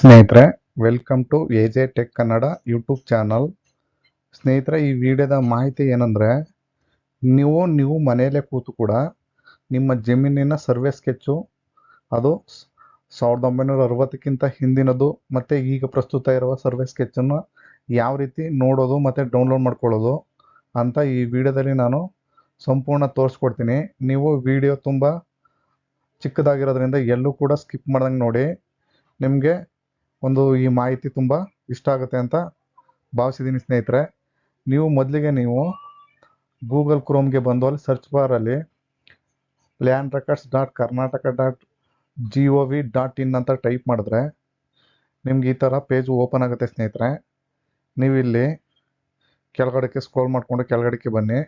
ಸ್ನೇಹಿತರೆ welcome to A J tech Kannada YouTube channel ಸ್ನೇಹಿತರೆ, ಈ ವಿಡಿಯೋದ ಮಾಹಿತಿ ಏನಂದರೆ, ನೀವು ನೀವು ಮನೆಯಲ್ಲೇ ಕೂತು ಕೂಡ ನಿಮ್ಮ ಜಮೀನಿನ ಸರ್ವೆ ಸ್ಕೆಚ್ಚು ಅದು ಸಾವಿರದ ಒಂಬೈನೂರ ಅರವತ್ತಕ್ಕಿಂತ ಹಿಂದಿನದು ಮತ್ತು ಈಗ ಪ್ರಸ್ತುತ ಇರುವ ಸರ್ವೆ ಸ್ಕೆಚ್ಚನ್ನು ಯಾವ ರೀತಿ ನೋಡೋದು ಮತ್ತು ಡೌನ್ಲೋಡ್ ಮಾಡ್ಕೊಳ್ಳೋದು ಅಂತ ಈ ವಿಡಿಯೋದಲ್ಲಿ ನಾನು ಸಂಪೂರ್ಣ ತೋರಿಸ್ಕೊಡ್ತೀನಿ. ನೀವು ವಿಡಿಯೋ ತುಂಬ ಚಿಕ್ಕದಾಗಿರೋದ್ರಿಂದ ಎಲ್ಲೂ ಕೂಡ ಸ್ಕಿಪ್ ಮಾಡ್ದಂಗೆ ನೋಡಿ. ನಿಮಗೆ ಒಂದು ಈ ಮಾಹಿತಿ ತುಂಬ ಇಷ್ಟ ಆಗುತ್ತೆ ಅಂತ ಭಾವಿಸಿದ್ದೀನಿ ಸ್ನೇಹಿತರೆ. ನೀವು ಮೊದಲಿಗೆ ನೀವು ಗೂಗಲ್ ಕ್ರೋಮ್ಗೆ ಬಂದು ಅಲ್ಲಿ search ಬಾರಲ್ಲಿ land records dot Karnataka dot G O V dot in ಅಂತ ಟೈಪ್ ಮಾಡಿದ್ರೆ ನಿಮ್ಗೆ ಈ ಥರ ಪೇಜ್ ಓಪನ್ ಆಗುತ್ತೆ ಸ್ನೇಹಿತರೆ. ನೀವು ಇಲ್ಲಿ ಕೆಳಗಡೆಗೆ ಸ್ಕ್ರೋಲ್ ಮಾಡಿಕೊಂಡು ಕೆಳಗಡೆಗೆ ಬನ್ನಿ.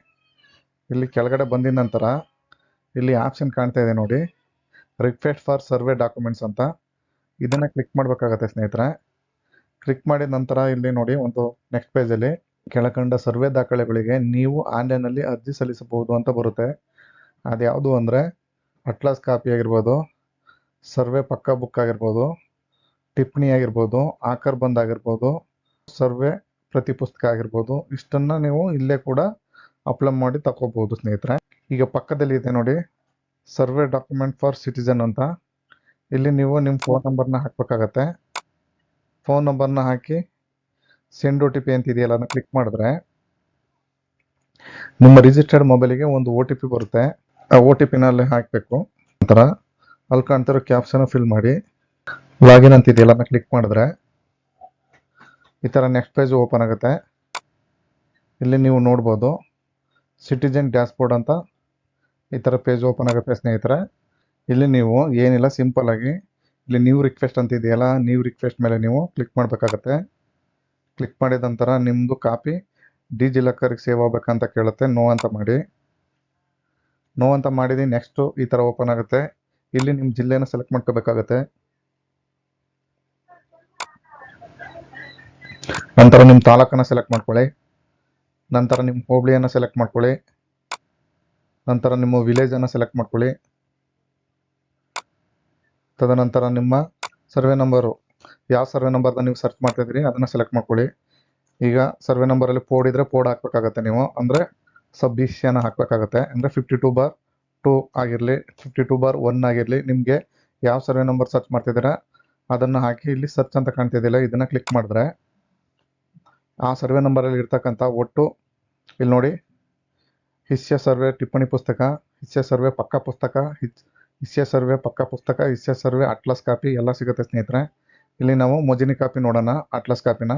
ಇಲ್ಲಿ ಕೆಳಗಡೆ ಬಂದಿದ ನಂತರ ಇಲ್ಲಿ ಆಪ್ಷನ್ ಕಾಣ್ತಾ ಇದೆ ನೋಡಿ. ರಿಕ್ವೆಸ್ಟ್ ಫಾರ್ ಸರ್ವೆ ಡಾಕ್ಯುಮೆಂಟ್ಸ್ ಅಂತ. ಇದನ್ನ ಕ್ಲಿಕ್ ಮಾಡಬೇಕಾಗತ್ತೆ ಸ್ನೇಹಿತರೆ. ಕ್ಲಿಕ್ ಮಾಡಿದ ನಂತರ ಇಲ್ಲಿ ನೋಡಿ ಒಂದು ನೆಕ್ಸ್ಟ್ ಪೇಜಲ್ಲಿ ಕೆಳಕಂಡ ಸರ್ವೆ ದಾಖಲೆಗಳಿಗೆ ನೀವು ಆನ್ಲೈನಲ್ಲಿ ಅರ್ಜಿ ಸಲ್ಲಿಸಬಹುದು ಅಂತ ಬರುತ್ತೆ. ಅದ್ಯಾವುದು ಅಂದರೆ ಅಟ್ಲಾಸ್ ಕಾಪಿ ಆಗಿರ್ಬೋದು, ಸರ್ವೆ ಪಕ್ಕಾ ಬುಕ್ ಆಗಿರ್ಬೋದು ಟಿಪ್ಪಣಿ ಆಗಿರ್ಬೋದು ಆಕರ್ ಬಂದ್ ಆಗಿರ್ಬೋದು, ಸರ್ವೆ ಪ್ರತಿ ಪುಸ್ತಕ ಆಗಿರ್ಬೋದು, ಇಷ್ಟನ್ನು ನೀವು ಇಲ್ಲೇ ಕೂಡ ಅಪ್ಲೋಡ್ ಮಾಡಿ ತಗೋಬೋದು ಸ್ನೇಹಿತರೆ. ಈಗ ಪಕ್ಕದಲ್ಲಿ ಇದೆ ನೋಡಿ, ಸರ್ವೆ ಡಾಕ್ಯುಮೆಂಟ್ ಫಾರ್ ಸಿಟಿಸನ್ ಅಂತ. ಇಲ್ಲಿ ನೀವು ನಿಮ್ಮ ಫೋನ್ ನಂಬರ್ನ ಹಾಕಬೇಕಾಗತ್ತೆ. ಫೋನ್ ನಂಬರ್ನ ಹಾಕಿ ಸೆಂಡ್ ಒ ಟಿ ಪಿ ಅಂತ ಇದೆಯಲ್ಲ ಅದನ್ನ ಕ್ಲಿಕ್ ಮಾಡಿದ್ರೆ ನಿಮ್ಮ ರಿಜಿಸ್ಟರ್ಡ್ ಮೊಬೈಲಿಗೆ ಒಂದು ಒ ಟಿ ಪಿ ಬರುತ್ತೆ. ಆ ಒ ಟಿ ಪಿನಲ್ಲಿ ಹಾಕಬೇಕು. ನಂತರ ಅಲ್ಲಿ ಕಾಣ್ತಿರೋ ಕ್ಯಾಪ್ಸನ್ನು ಫಿಲ್ ಮಾಡಿ. ಲಾಗಿನ್ ಅಂತ ಇದೆಯಲ್ಲ ಕ್ಲಿಕ್ ಮಾಡಿದ್ರೆ ಈ ಥರ ನೆಕ್ಸ್ಟ್ ಪೇಜ್ ಓಪನ್ ಆಗುತ್ತೆ. ಇಲ್ಲಿ ನೀವು ನೋಡ್ಬೋದು ಸಿಟಿಜನ್ ಡ್ಯಾಶ್ಬೋರ್ಡ್ ಅಂತ ಈ ಥರ ಪೇಜ್ ಓಪನ್ ಆಗುತ್ತೆ ಸ್ನೇಹಿತರೆ. ಇಲ್ಲಿ ನೀವು ಏನಿಲ್ಲ ಸಿಂಪಲ್ ಆಗಿ ಇಲ್ಲಿ ನೀವು ರಿಕ್ವೆಸ್ಟ್ ಅಂತ ಇದೆಯಲ್ಲ ನ್ಯೂ ರಿಕ್ವೆಸ್ಟ್ ಮೇಲೆ ನೀವು ಕ್ಲಿಕ್ ಮಾಡಬೇಕಾಗತ್ತೆ. ಕ್ಲಿಕ್ ಮಾಡಿದ ನಂತರ ನಿಮ್ಮದು ಕಾಪಿ ಡಿ ಜಿಲಕರಿಗೆ ಸೇವ್ ಆಗ್ಬೇಕಂತ ಕೇಳುತ್ತೆ. ನೋ ಅಂತ ಮಾಡಿ. ನೋ ಅಂತ ಮಾಡಿದಿ ನೆಕ್ಸ್ಟು ಈ ಥರ ಓಪನ್ ಆಗುತ್ತೆ. ಇಲ್ಲಿ ನಿಮ್ಮ ಜಿಲ್ಲೆನ ಸೆಲೆಕ್ಟ್ ಮಾಡ್ಕೋಬೇಕಾಗತ್ತೆ. ನಂತರ ನಿಮ್ಮ ತಾಲೂಕನ್ನು ಸೆಲೆಕ್ಟ್ ಮಾಡ್ಕೊಳ್ಳಿ. ನಂತರ ನಿಮ್ಮ ಹೋಬಳಿಯನ್ನು ಸೆಲೆಕ್ಟ್ ಮಾಡ್ಕೊಳ್ಳಿ. ನಂತರ ನಿಮ್ಮ ವಿಲೇಜನ್ನು ಸೆಲೆಕ್ಟ್ ಮಾಡ್ಕೊಳ್ಳಿ. ತದನಂತರ ನಿಮ್ಮ ಸರ್ವೆ ನಂಬರು. ಯಾವ ಸರ್ವೆ ನಂಬರ್ನ ನೀವು ಸರ್ಚ್ ಮಾಡ್ತಿದ್ದೀರಿ, ಅದನ್ನು ಸೆಲೆಕ್ಟ್ ಮಾಡ್ಕೊಳ್ಳಿ. ಈಗ ಸರ್ವೆ ನಂಬರಲ್ಲಿ ಪೋಡ್ ಇದ್ದರೆ ಪೋಡ್ ಹಾಕ್ಬೇಕಾಗತ್ತೆ ನೀವು. ಅಂದರೆ ಸಬ್ಮಿಷನ್ ಹಾಕಬೇಕಾಗತ್ತೆ. ಅಂದರೆ ಫಿಫ್ಟಿ ಟು ಬಾರ್ ಟು ಆಗಿರಲಿ ಫಿಫ್ಟಿ ಟು ಬಾರ್ ಒನ್ ಆಗಿರಲಿ, ನಿಮಗೆ ಯಾವ ಸರ್ವೆ ನಂಬರ್ ಸರ್ಚ್ ಮಾಡ್ತಿದ್ದೀರಾ, ಅದನ್ನು ಹಾಕಿ ಇಲ್ಲಿ ಸರ್ಚ್ ಅಂತ ಕಾಣ್ತಿದ್ದಿಲ್ಲ ಇದನ್ನು ಕ್ಲಿಕ್ ಮಾಡಿದ್ರೆ ಆ ಸರ್ವೆ ನಂಬರಲ್ಲಿ ಇರ್ತಕ್ಕಂಥ ಒಟ್ಟು, ಇಲ್ಲಿ ನೋಡಿ, ಹಿಸ್ಯ ಸರ್ವೆ ಟಿಪ್ಪಣಿ ಪುಸ್ತಕ, ಹಿಸ್ಯ ಸರ್ವೆ ಪಕ್ಕ ಪುಸ್ತಕ ಹಿಚ್ ಹಿಸ್ಯ ಸರ್ವೆ, ಪಕ್ಕ ಪುಸ್ತಕ ಹಿಸ್ಯ ಸರ್ವೆ ಅಟ್ಲಸ್ ಕಾಪಿ ಎಲ್ಲ ಸಿಗುತ್ತೆ ಸ್ನೇಹಿತರೆ. ಇಲ್ಲಿ ನಾವು ಮೊಜಿನಿ ಕಾಪಿ ನೋಡೋಣ ಅಟ್ಲಸ್ ಕಾಪಿನ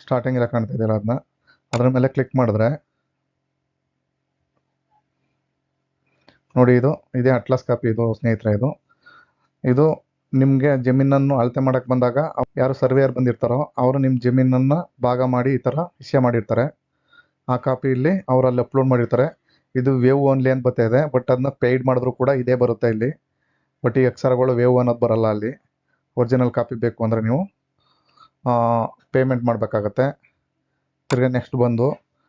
ಸ್ಟಾರ್ಟಿಂಗ್ ಎಲ್ಲ ಕಾಣ್ತಾ ಇದೆಯಲ್ಲ ಅದನ್ನ ಅದರ ಮೇಲೆ ಕ್ಲಿಕ್ ಮಾಡಿದ್ರೆ. ನೋಡಿ ಇದು, ಇದೇ ಅಟ್ಲಸ್ ಕಾಪಿ ಇದು ಸ್ನೇಹಿತರೆ ಇದು. ಇದು ನಿಮಗೆ ಜಮೀನನ್ನು ಅಳತೆ ಮಾಡಕ್ಕೆ ಬಂದಾಗ ಯಾರು ಸರ್ವೇಯರ್ ಬಂದಿರ್ತಾರೋ ಅವರು ನಿಮ್ಮ ಜಮೀನನ್ನು ಭಾಗ ಮಾಡಿ ಈ ಥರ ವಿಷಯ ಮಾಡಿರ್ತಾರೆ. ಆ ಕಾಪಿ ಇಲ್ಲಿ ಅವರಲ್ಲಿ ಅಪ್ಲೋಡ್ ಮಾಡಿರ್ತಾರೆ. ಇದು ವೇವ್ ಓನ್ಲಿ ಅಂತ ಬರ್ತಾ ಇದೆ ಬಟ್ ಅದನ್ನ ಪೇಯ್ಡ್ ಮಾಡಿದ್ರು ಕೂಡ ಇದೇ ಬರುತ್ತೆ ಇಲ್ಲಿ. ಬಟ್ ಈ ಅಕ್ಷರಗಳು ವೇವ್ ಅನ್ನೋದು ಬರಲ್ಲ ಅಲ್ಲಿ. ಒರಿಜಿನಲ್ ಕಾಪಿ ಬೇಕು ಅಂದರೆ ನೀವು ಪೇಮೆಂಟ್ ಮಾಡಬೇಕಾಗತ್ತೆ. ತಿರ್ಗಿ ನೆಕ್ಸ್ಟ್ ಬಂದು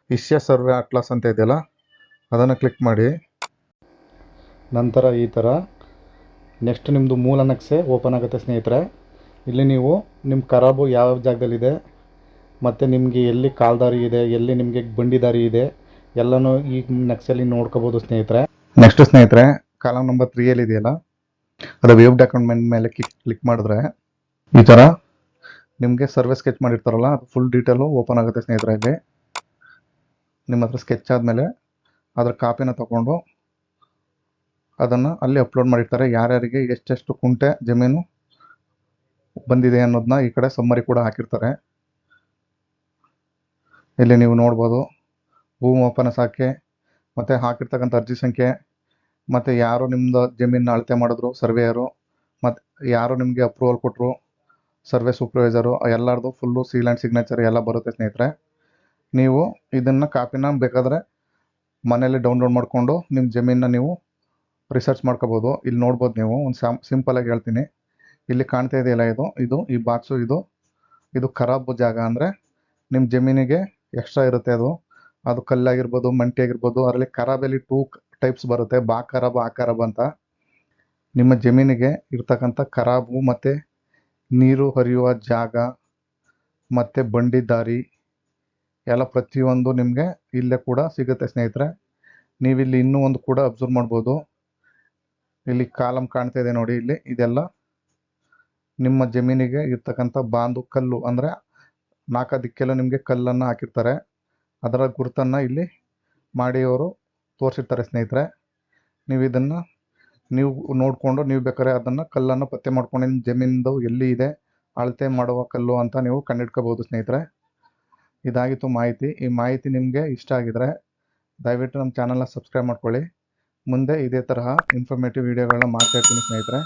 ಇಶ್ಯ ಸರ್ವೆ ಅಟ್ಲಾಸ್ ಅಂತ ಇದೆಯಲ್ಲ, ಅದನ್ನು ಕ್ಲಿಕ್ ಮಾಡಿ. ನಂತರ ಈ ಥರ ನೆಕ್ಸ್ಟ್ ನಿಮ್ಮದು ಮೂಲ ನಕ್ಷೆ ಓಪನ್ ಆಗುತ್ತೆ ಸ್ನೇಹಿತರೆ. ಇಲ್ಲಿ ನೀವು ನಿಮ್ಮ ಖರಾಬು ಯಾವ ಜಾಗದಲ್ಲಿದೆ, ಮತ್ತು ನಿಮಗೆ ಎಲ್ಲಿ ಕಾಲ್ದಾರಿ ಇದೆ, ಎಲ್ಲಿ ನಿಮಗೆ ಬಂಡಿ ದಾರಿ ಇದೆ ಎಲ್ಲನೂ ಈ ನೆಕ್ಸ್ಟಲ್ಲಿ ನೋಡ್ಕೋಬೋದು ಸ್ನೇಹಿತರೆ. ನೆಕ್ಸ್ಟ್ ಸ್ನೇಹಿತರೆ ಕಾಲಮ್ ನಂಬರ್ ತ್ರೀಯಲ್ಲಿ ಇದೆಯಲ್ಲ? ಅದು ವೇವ್ ಡಾಕ್ಯುಮೆಂಟ್ ಮೇಲೆ ಕ್ಲಿಕ್ ಕ್ಲಿಕ್ ಮಾಡಿದ್ರೆ ಈ ಥರ ನಿಮಗೆ ಸರ್ವೆ ಸ್ಕೆಚ್ ಮಾಡಿರ್ತಾರಲ್ಲ, ಅದು ಫುಲ್ ಡೀಟೇಲು ಓಪನ್ ಆಗುತ್ತೆ ಸ್ನೇಹಿತರೆ ಇಲ್ಲಿ. ನಿಮ್ಮ ಹತ್ರ ಸ್ಕೆಚ್ ಆದಮೇಲೆ ಅದರ ಕಾಪಿನ ತಗೊಂಡು ಅದನ್ನು ಅಲ್ಲಿ ಅಪ್ಲೋಡ್ ಮಾಡಿರ್ತಾರೆ. ಯಾರ್ಯಾರಿಗೆ ಎಷ್ಟೆಷ್ಟು ಕುಂಟೆ, ಜಮೀನು ಬಂದಿದೆ ಅನ್ನೋದನ್ನ ಈ ಕಡೆ ಸಮ್ಮರಿ ಕೂಡ ಹಾಕಿರ್ತಾರೆ. ಇಲ್ಲಿ ನೀವು ನೋಡ್ಬೋದು. ಭೂಮಿ ಸಾಕೆ, ಮತ್ತು ಹಾಕಿರ್ತಕ್ಕಂಥ ಅರ್ಜಿ ಸಂಖ್ಯೆ, ಮತ್ತು ಯಾರು ನಿಮ್ಮದು ಜಮೀನನ್ನ ಅಳತೆ ಮಾಡಿದ್ರು ಸರ್ವೇಯರು ಮತ್ತು ಯಾರು ನಿಮಗೆ ಅಪ್ರೂವಲ್ ಕೊಟ್ಟರು ಸರ್ವೆ ಸೂಪರ್ವೈಸರು ಎಲ್ಲರದು ಫುಲ್ಲು ಸೀಲ್ ಆ್ಯಂಡ್ ಸಿಗ್ನೇಚರ್ ಎಲ್ಲ ಬರುತ್ತೆ ಸ್ನೇಹಿತರೆ. ನೀವು ಇದನ್ನು ಕಾಪಿನ ಬೇಕಾದರೆ ಮನೇಲಿ ಡೌನ್ಲೋಡ್ ಮಾಡಿಕೊಂಡು ನಿಮ್ಮ ಜಮೀನನ್ನ ನೀವು ರಿಸರ್ಚ್ ಮಾಡ್ಕೋಬೋದು. ಇಲ್ಲಿ ನೋಡ್ಬೋದು ನೀವು, ಒಂದು ಸ್ಯಾಮ್ ಸಿಂಪಲಾಗಿ ಹೇಳ್ತೀನಿ. ಇಲ್ಲಿ ಕಾಣ್ತಾ ಇದೆಯಲ್ಲ ಇದು ಇದು ಈ ಬಾಕ್ಸು ಇದು ಇದು ಖರಾಬು ಜಾಗ ಅಂದರೆ ನಿಮ್ಮ ಜಮೀನಿಗೆ ಎಕ್ಸ್ಟ್ರಾ ಇರುತ್ತೆ ಅದು. ಅದು ಕಲ್ಲಾಗಿರ್ಬೋದು ಮಂಟಿ ಆಗಿರ್ಬೋದು ಅದರಲ್ಲಿ ಖರಾಬಲ್ಲಿ ಟೂ ಟೈಪ್ಸ್ ಬರುತ್ತೆ. ಬಾ ಖರಾಬ್ ಆ ಖರಾಬ್ ಅಂತ. ನಿಮ್ಮ ಜಮೀನಿಗೆ ಇರ್ತಕ್ಕಂಥ ಖರಾಬು ಮತ್ತು ನೀರು ಹರಿಯುವ ಜಾಗ ಮತ್ತು ಬಂಡಿ ದಾರಿ ಎಲ್ಲ ಪ್ರತಿಯೊಂದು ನಿಮಗೆ ಇಲ್ಲೇ ಕೂಡ ಸಿಗುತ್ತೆ ಸ್ನೇಹಿತರೆ. ನೀವಿಲ್ಲಿ ಇನ್ನೂ ಒಂದು ಕೂಡ ಅಬ್ಸರ್ವ್ ಮಾಡ್ಬೋದು. ಇಲ್ಲಿ ಕಾಲಮ್ ಕಾಣ್ತಾ ಇದೆ ನೋಡಿ ಇಲ್ಲಿ. ಇದೆಲ್ಲ ನಿಮ್ಮ ಜಮೀನಿಗೆ ಇರ್ತಕ್ಕಂಥ ಬಾಂದು ಕಲ್ಲು ಅಂದರೆ ನಾಲ್ಕು ದಿಕ್ಕೆಲ್ಲ ನಿಮಗೆ ಕಲ್ಲನ್ನು ಹಾಕಿರ್ತಾರೆ. ಅದರ ಗುರುತನ್ನು ಇಲ್ಲಿ ಮಾಡಿಯವರು ತೋರಿಸಿರ್ತಾರೆ ಸ್ನೇಹಿತರೆ. ನೀವು ಇದನ್ನು ನೀವು ನೋಡಿಕೊಂಡು ನೀವು ಬೇಕಾದ್ರೆ ಅದನ್ನು ಕಲ್ಲನ್ನು ಪತ್ತೆ ಮಾಡ್ಕೊಂಡು ನಿಮ್ಮ ಜಮೀನಿಂದು ಎಲ್ಲಿ ಇದೆ, ಅಳತೆ ಮಾಡುವ ಕಲ್ಲು ಅಂತ ನೀವು ಕಂಡಿಡ್ಕೋಬೋದು ಸ್ನೇಹಿತರೆ. ಇದಾಗಿತ್ತು ಮಾಹಿತಿ. ಈ ಮಾಹಿತಿ ನಿಮಗೆ ಇಷ್ಟ ಆಗಿದರೆ ದಯವಿಟ್ಟು ನಮ್ಮ ಚಾನಲ್ನ ಸಬ್ಸ್ಕ್ರೈಬ್ ಮಾಡ್ಕೊಳ್ಳಿ. ಮುಂದೆ ಇದೇ ತರಹ ಇನ್ಫಾರ್ಮೇಟಿವ್ ವಿಡಿಯೋಗಳನ್ನ ಮಾಡ್ತಾ ಇರ್ತೀನಿ ಸ್ನೇಹಿತರೆ.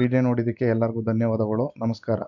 ವಿಡಿಯೋ ನೋಡಿದ್ದಕ್ಕೆ ಎಲ್ಲರಿಗೂ ಧನ್ಯವಾದಗಳು. ನಮಸ್ಕಾರ.